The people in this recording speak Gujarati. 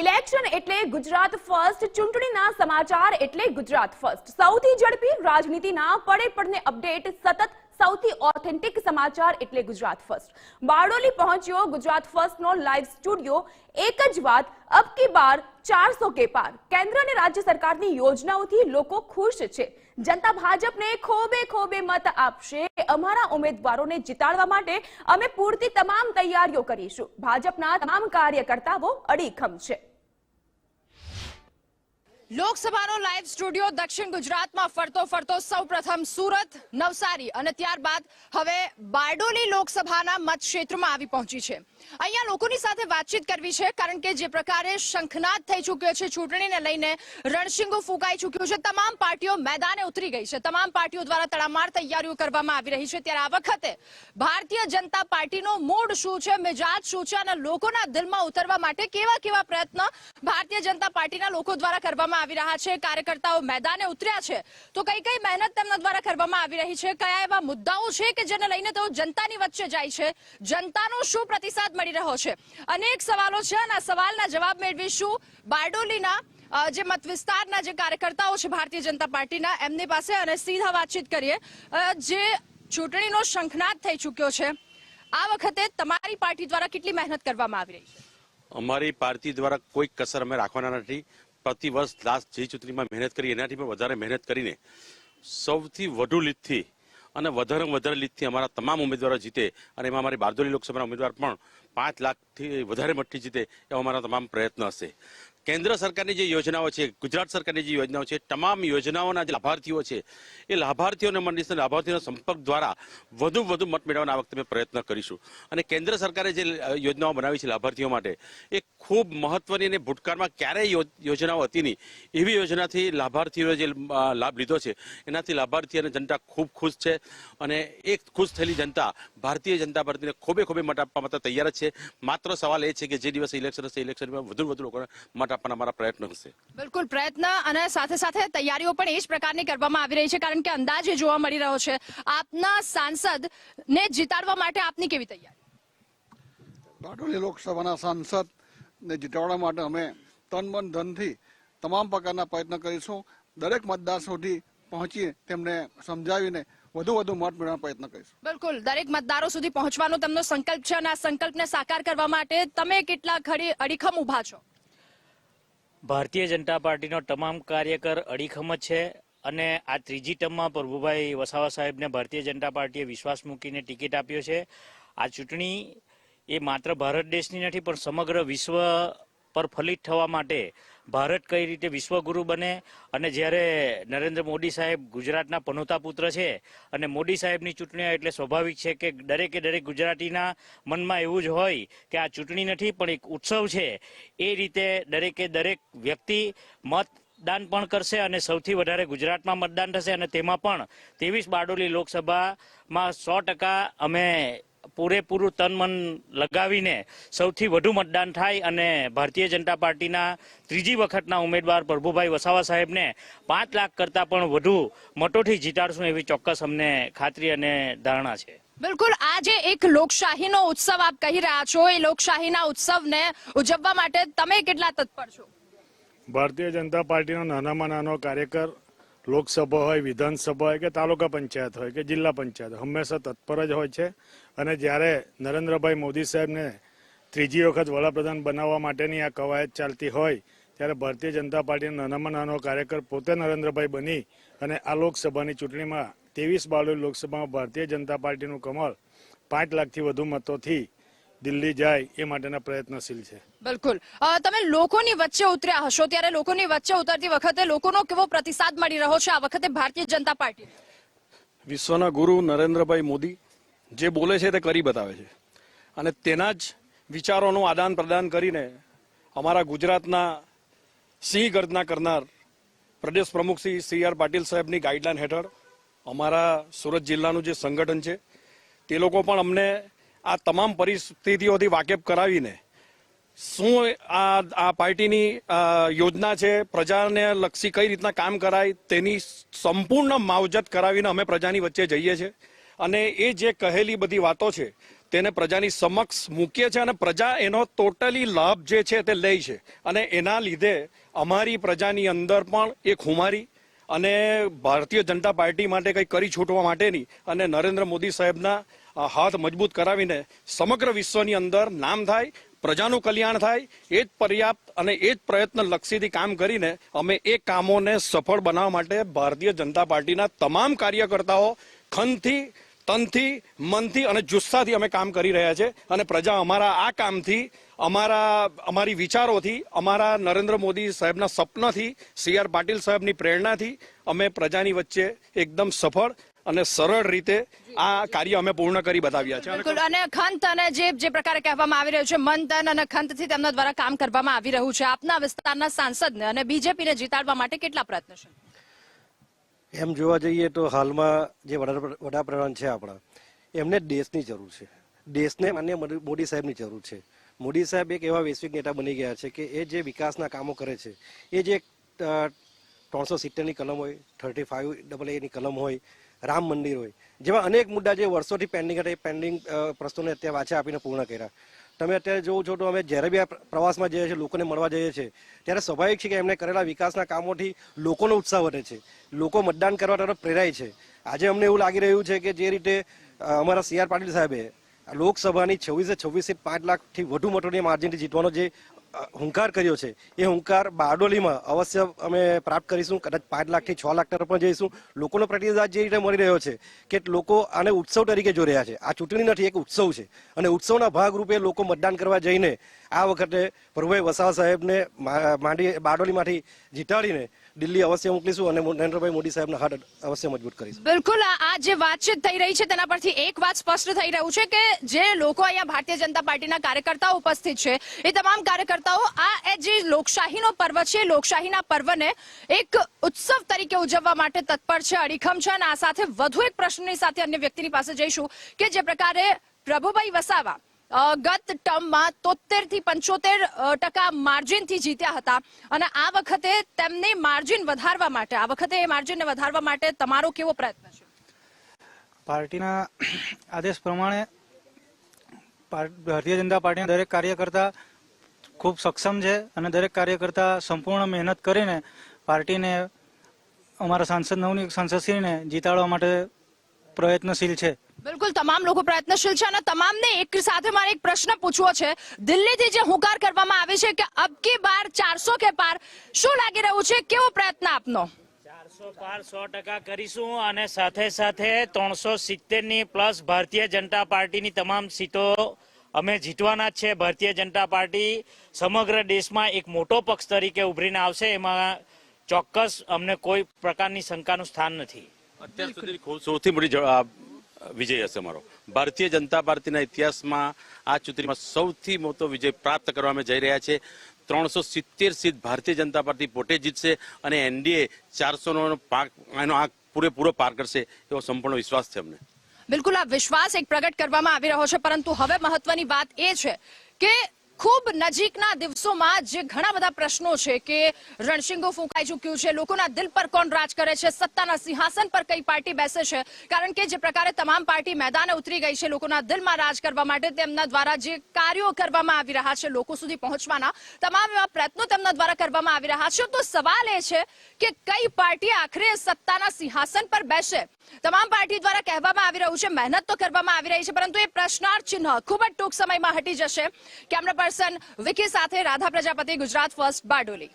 ઇલેક્શન એટલે ગુજરાત ફર્સ્ટ ચૂંટણીના સમાચાર એટલે ગુજરાત ફર્સ્ટ સૌથી ઝડપી રાજનીતિના પડે પડને અપડેટ, સતત સૌથી ઓથેન્ટિક સમાચાર એટલે ગુજરાત ફર્સ્ટ બારડોલી પહોંચ્યો ગુજરાત ફર્સ્ટનો લાઈવ સ્ટુડિયો એક જ વાત, અબ કી બાર ચારસો કે પાર. કેન્દ્ર અને રાજ્ય સરકારની યોજનાઓથી લોકો ખુશ છે. જનતા ભાજપને ખોબે ખોબે મત આપશે. અમારા ઉમેદવારોને જીતાડવા માટે અમે પૂરતી તમામ તૈયારીઓ કરીશું. ભાજપના તમામ કાર્યકર્તાઓ અડીખમ છે. લોકસભાનો લાઈવ સ્ટુડિયો દક્ષિણ ગુજરાતમાં ફરતો ફરતો સૌપ્રથમ સુરત, નવસારી અને ત્યારબાદ હવે બારડોલી લોકસભાના મતક્ષેત્રમાં આવી પહોંચી છે. અહીંયા લોકોની સાથે વાતચીત કરવી છે, કારણ કે જે પ્રકારે શંખનાદ થઈ ચૂક્યો છે ચૂંટણીને લઈને રણશીંગો ફૂંકાઈ ચૂક્યું છે. તમામ પાર્ટીઓ મેદાને ઉતરી ગઈ છે. તમામ પાર્ટીઓ દ્વારા તડામાર તૈયારીઓ કરવામાં આવી રહી છે. ત્યારે આ વખતે ભારતીય જનતા પાર્ટીનો મૂડ શું છે, મિજાજ શું છે અને લોકોના દિલમાં ઉતરવા માટે કેવા કેવા પ્રયત્ન ભારતીય જનતા પાર્ટીના લોકો દ્વારા કરવામાં આવી રહ્યા છે, કાર્યકર્તાઓ મેદાને ઉતર્યા છે. તો કઈ કઈ મહેનત તેમના દ્વારા કરવામાં આવી રહી છે? કયા એવા મુદ્દાઓ છે કે જેને લઈને તેઓ જનતાની વચ્ચે જાય છે? જનતાનો શું પ્રતિસાદ મળી રહ્યો છે? અનેક સવાલો છે અને સવાલના જવાબ મેળવીશું બારડોલીના જે મત વિસ્તારના જે કાર્યકર્તાઓ છે ભારતીય જનતા પાર્ટીના, એમની પાસે અને સીધા વાતચીત કરીએ. જે ચૂંટણીનો શંખનાદ થઈ ચૂક્યો છે, આ વખતે તમારી પાર્ટી દ્વારા કેટલી મહેનત કરવામાં આવી રહી છે? અમારી પાર્ટી દ્વારા કોઈ કસર અમે રાખવાના નથી. પ્રતિ વર્ષ લાસ્ટ જે ચૂંટણીમાં મહેનત કરી, એનાથી પણ વધારે મહેનત કરીને સૌથી વધુ લીધથી અને વધારે વધારે લીધથી અમારા તમામ ઉમેદવારો જીતે અને એમાં અમારી બારદોલી લોકસભાના ઉમેદવાર પણ પાંચ લાખથી વધારે મતથી જીતે એવા અમારા તમામ પ્રયત્ન હશે. કેન્દ્ર સરકારની જે યોજનાઓ છે, ગુજરાત સરકારની જે યોજનાઓ છે, તમામ યોજનાઓના જે લાભાર્થીઓ છે, એ લાભાર્થીઓને મળીને લાભાર્થીઓના સંપર્ક દ્વારા વધુ વધુ મત મેળવવાના આ વખતે અમે પ્રયત્ન કરીશું. અને કેન્દ્ર સરકારે જે યોજનાઓ બનાવી છે લાભાર્થીઓ માટે, એ ખૂબ મહત્વની અને ભૂતકાળમાં ક્યારેય યોજનાઓ હતી નહીં. એવી યોજનાથી લાભાર્થીઓએ જે લાભ લીધો છે, એનાથી લાભાર્થી અને જનતા ખૂબ ખુશ છે અને એક ખુશ થયેલી જનતા ભારતીય જનતા પાર્ટીને ખોબે ખોબે મત આપવા માટે તૈયાર જ છે. માત્ર સવાલ એ છે કે જે દિવસે ઇલેક્શન હશે ઇલેક્શનમાં વધુ વધુ લોકોને મત આપવાના મારા પ્રયત્ન હશે. બિલકુલ પ્રયત્ન અને સાથે સાથે તૈયારીઓ પણ એ જ પ્રકારની કરવામાં આવી રહી છે કારણ કે અંદાજ એ જોવા મળી રહ્યો છે. આપના સાંસદ ને જીતાડવા માટે આપની કેવી તૈયારી? બારડોલી લોકસભાના સાંસદ ને જીતાડવા માટે અમે તન મન ધનથી તમામ પ્રકારના પ્રયત્ન કરીશું. દરેક મતદાર સુધી પહોંચી તેમને સમજાવીને વધુ વધુ મત મેળવવાનો પ્રયત્ન કરીશું. બિલકુલ. દરેક મતદારો સુધી પહોંચવાનો તેમનો સંકલ્પ છે અને આ સંકલ્પને સાકાર કરવા માટે તમે કેટલા ખડી અડીખમ ઊભા છો? ભારતીય જનતા પાર્ટીનો તમામ કાર્યકર અડીખમ જ છે અને આ ત્રીજી ટર્મમાં પ્રભુભાઈ વસાવા સાહેબને ભારતીય જનતા પાર્ટીએ વિશ્વાસ મૂકીને ટિકિટ આપ્યો છે. આ ચૂંટણી એ માત્ર ભારત દેશની નથી પણ સમગ્ર વિશ્વ પર ફલિત થવા માટે ભારત કઈ રીતે વિશ્વગુરુ બને અને જ્યારે નરેન્દ્ર મોદી સાહેબ ગુજરાતના પનોતા પુત્ર છે અને મોદી સાહેબની ચૂંટણી એટલે સ્વાભાવિક છે કે દરેકે દરેક ગુજરાતીના મનમાં એવું જ હોય કે આ ચૂંટણી નથી, પણ એક ઉત્સવ છે. એ રીતે દરેકે દરેક વ્યક્તિ મતદાન પણ કરશે અને સૌથી વધારે ગુજરાતમાં મતદાન થશે અને તેમાં પણ ત્રેવીસ બારડોલી લોકસભામાં સો ટકા અમે પૂરેપૂરું તન મન લગાવીને સૌથી વધુ મતદાન થાય અને ભારતીય જનતા પાર્ટીના ત્રીજી વખતના ઉમેદવાર પ્રભુભાઈ વસાવા સાહેબને પાંચ લાખ કરતાં પણ વધુ મતોથી જીતાડશું એવી ચોક્કસ અમને ખાતરી અને ધારણા છે. બિલકુલ આજે એક લોકશાહીનો ઉત્સવ આપ કહી રહ્યા છો. એ લોકશાહીના ઉત્સવને ઉજવવા માટે તમે કેટલા તત્પર છો? ભારતીય જનતા પાર્ટીનો નાનામાં નાનો કાર્યકર લોકસભા હોય, વિધાનસભા હોય કે તાલુકા પંચાયત હોય કે જિલ્લા પંચાયત હંમેશા તત્પર જ હોય છે. અને જ્યારે નરેન્દ્રભાઈ મોદી સાહેબને ત્રીજી વખત વડાપ્રધાન બનાવવા માટેની આ કવાયત ચાલતી હોય, ત્યારે ભારતીય જનતા પાર્ટીનો નાનામાં નાનો કાર્યકર પોતે નરેન્દ્રભાઈ બની અને આ લોકસભાની ચૂંટણીમાં ત્રેવીસ બારડોલી લોકસભામાં ભારતીય જનતા પાર્ટીનું કમળ પાંચ લાખથી વધુ મતોથી દિલ્હી જાય એ માટેના પ્રયત્નશીલ છે. બિલકુલ. તમે લોકોની વચ્ચે ઉતર્યા હશો ત્યારે લોકોની વચ્ચે ઉતરતી વખતે લોકોનો કેવો પ્રતિસાદ મળી રહ્યો છે આ વખતે ભારતીય જનતા પાર્ટી? વિશ્વના ગુરુ નરેન્દ્રભાઈ મોદી જે બોલે છે તે કરી બતાવે છે. અને તેના જ વિચારોનું આદાન પ્રદાન કરીને અમારા ગુજરાતના સિંહ ગર્જના કરનાર પ્રદેશ પ્રમુખ શ્રી સી આર પાટીલ સાહેબની ગાઈડલાઈન હેઠળ અમારા સુરત જિલ્લાનું જે સંગઠન છે તે લોકો પણ અમને આ તમામ પરિસ્થિતિઓથી વાકેફ કરાવીને શું આ આ પાર્ટીની યોજના છે, પ્રજાને લક્ષી કઈ રીતના કામ કરાય, તેની સંપૂર્ણ માવજત કરાવીને અમે પ્રજાની વચ્ચે જઈએ છીએ અને એ જે કહેલી બધી વાતો છે, તેને પ્રજાની સમક્ષ મૂકીએ છીએ અને પ્રજા એનો ટોટલી લાભ જે છે તે લે છે. અને એના લીધે અમારી પ્રજાની અંદર પણ એક હુમારી અને ભારતીય જનતા પાર્ટી માટે કંઈ કરી છૂટવા માટેની અને નરેન્દ્ર મોદી સાહેબના હાથ મજબૂત કરાવીને સમગ્ર વિશ્વની અંદર નામ થાય, પ્રજાનું કલ્યાણ થાય, એ જ પર્યાપ્ત અને એ જ પ્રયત્ન લક્ષીથી કામ કરીને અમે એ કામોને સફળ બનાવવા માટે ભારતીય જનતા પાર્ટીના તમામ કાર્યકર્તાઓ ખનથી તનથી, મનથી અને જુસ્સાથી અમે કામ કરી રહ્યા છે અને પ્રજા અમારા આ કામથી, અમારા, અમારી વિચારોથી, અમારા નરેન્દ્ર મોદી સાહેબના સપનાથી, સી આર પાટીલ સાહેબની પ્રેરણાથી અમે પ્રજાની વચ્ચે એકદમ સફળ અને સરળ રીતે આ કાર્ય અમે પૂર્ણ કરી બતાવ્યા છે. અને ખંત અને જે જે પ્રકારે કહેવામાં આવી રહ્યું છે, મન તન અને ખંતથી તેમના દ્વારા કામ કરવામાં આવી રહ્યું છે. આપના વિસ્તારના સાંસદને અને બીજેપીને જીતાડવા માટે કેટલા પ્રયત્નશીલ એમ જોવા જઈએ તો હાલમાં જે વડા- વડાપ્રધાન છે આપણા, એમને દેશની જરૂર છે. દેશને માન્ય મોદી સાહેબની જરૂર છે. મોદી સાહેબ એક એવા વૈશ્વિક નેતા બની ગયા છે કે એ જે વિકાસના કામો કરે છે, એ જે ત્રણસો સિત્તેરની કલમ હોય, થર્ટી ફાઇવ ડબલ એની કલમ હોય, રામ મંદિર હોય, જેવા અનેક મુદ્દા જે વર્ષોથી પેન્ડિંગ હતા એ પેન્ડિંગ પ્રશ્નોને અત્યારે વાંચા આપીને પૂર્ણ કર્યા. તમે અત્યારે જોવો છો તો અમે જ્યારે બી આ પ્રવાસમાં જઈએ છીએ, લોકોને મળવા જઈએ છીએ, ત્યારે સ્વાભાવિક છે કે એમને કરેલા વિકાસના કામોથી લોકોનો ઉત્સાહ વધે છે. લોકો મતદાન કરવા તરફ પ્રેરાય છે. આજે અમને એવું લાગી રહ્યું છે કે જે રીતે અમારા સી આર પાટીલ સાહેબે લોકસભાની છવ્વીસે છવ્વીસે પાંચ લાખથી વધુ મતોની માર્જિનથી જીતવાનો જે હુંકાર કર્યો છે. એ હુંકાર બારડોલીમાં અવશ્ય અમે પ્રાપ્ત કરીશું. કદાચ પાંચ લાખથી છ લાખ તરફ પણ જઈશું. લોકોનો પ્રતિસાદ જે રીતે મળી રહ્યો છે કે લોકો આને ઉત્સવ તરીકે જોઈ રહ્યા છે. આ ચૂંટણી નથી, એક ઉત્સવ છે. અને ઉત્સવના ભાગરૂપે લોકો મતદાન કરવા જઈને આ વખતે પ્રભુભાઈ વસાવા સાહેબને માંડી બારડોલીમાંથી જીતાડીને દિલ્હી અવશ્ય મોકલીશું અને નરેન્દ્રભાઈ મોદી સાહેબના હાથ અવશ્ય મજબૂત કરીશું. બિલકુલ, આ જે વાતચીત થઈ રહી છે તેના પરથી એક વાત સ્પષ્ટ થઈ રહ્યું છે કે જે લોકો અહીંયા ભારતીય જનતા પાર્ટીના કાર્યકર્તાઓ ઉપસ્થિત છે, એ તમામ કાર્યકર્તાઓ આ જે લોકશાહીનો પર્વ છે લોકશાહીના પર્વને એક ઉત્સવ તરીકે ઉજવવા માટે તત્પર છે, અડીખમ છે અને આ સાથે વધુ એક પ્રશ્નની સાથે અન્ય વ્યક્તિની પાસે જઈશું કે જે પ્રકારે પ્રભુભાઈ વસાવા ગત ટર્મમાં તોતેરથી પંચોતેર ટકા માર્જિનથી જીત્યા હતા. અને આ વખતે તેમને માર્જિન વધારવા માટે, આ વખતે એ માર્જિનને વધારવા માટે તમારો કેવો પ્રયત્ન છે? પાર્ટીના આદેશ પ્રમાણે પાર- ભારતીય જનતા પાર્ટીના દરેક કાર્યકર્તા ખૂબ સક્ષમ છે અને દરેક કાર્યકર્તા સંપૂર્ણ મહેનત કરીને પાર્ટીને અમારા સાંસદ નવની સાંસદશ્રીને જીતાડવા માટે પ્રયત્નશીલ છે. બિલકુલ તમામ લોકો પ્રયત્નશીલ છે અને તમામને એક સાથે મારે એક પ્રશ્ન પૂછવો છે. દિલ્હીથી જે હુંકાર કરવામાં આવે છે કે અબ કી બાર ચારસો કે પાર શું લાગી રહ્યું છે? કેવો પ્રયત્ન આપનો? ચારસો પાર સો ટકા કરીશું અને સાથે સાથે ત્રણસો સિત્તેરની પ્લસ ભારતીય જનતા પાર્ટીની તમામ સીટો અમે જીતવાના જ છે. ભારતીય જનતા પાર્ટી સમગ્ર દેશમાં એક મોટો પક્ષ તરીકે ઉભરીને આવશે. એમાં ચોક્કસ અમને કોઈ પ્રકારની શંકાનું સ્થાન નથી. અત્યાર સુધી સૌથી મોટી વિજય હશે મારો. ભારતીય જનતા પાર્ટીના ઇતિહાસમાં આ ચૂંટણીમાં સૌથી મોટો વિજય પ્રાપ્ત કરવા અમે જઈ રહ્યા છે ત્રણસો સિત્તેર સીટ ભારતીય જનતા પાર્ટી પોતે જીતશે અને એનડીએ ચારસો નો પાક એનો આંક પૂરેપૂરો પાર કરશે એવો સંપૂર્ણ વિશ્વાસ છે અમને. બિલકુલ આ વિશ્વાસ એક પ્રગટ કરવામાં આવી રહ્યો છે પરંતુ હવે મહત્વની વાત એ છે કે ખૂબ નજીકના દિવસોમાં જે ઘણા બધા પ્રશ્નો છે કે રણશિંગો ફૂંકાઈ ચૂક્યું છે, લોકોના દિલ પર કોણ રાજ કરે છે, સત્તાના સિંહાસન પર કઈ પાર્ટી બેસે છે? કારણ કે જે પ્રકારે તમામ પાર્ટી મેદાને ઉતરી ગઈ છે, લોકોના દિલમાં રાજ કરવા માટે તેમના દ્વારા જે કાર્યો કરવામાં આવી રહ્યા છે, લોકો સુધી પહોંચવાના તમામ એવા પ્રયત્નો તેમના દ્વારા કરવામાં આવી રહ્યા છે, તો સવાલ એ છે કે કઈ પાર્ટી આખરે સત્તાના સિંહાસન પર બેસે? તમામ પાર્ટી દ્વારા કહેવામાં આવી રહ્યું છે, મહેનત તો કરવામાં આવી રહી છે, પરંતુ એ પ્રશ્નાર્થ ચિહ્ન ખૂબ જ ટૂંક સમયમાં હટી જશે. કેમેરા પર્સન વિકી સાથે રાધા પ્રજાપતિ ગુજરાત ફર્સ્ટ બારડોલી.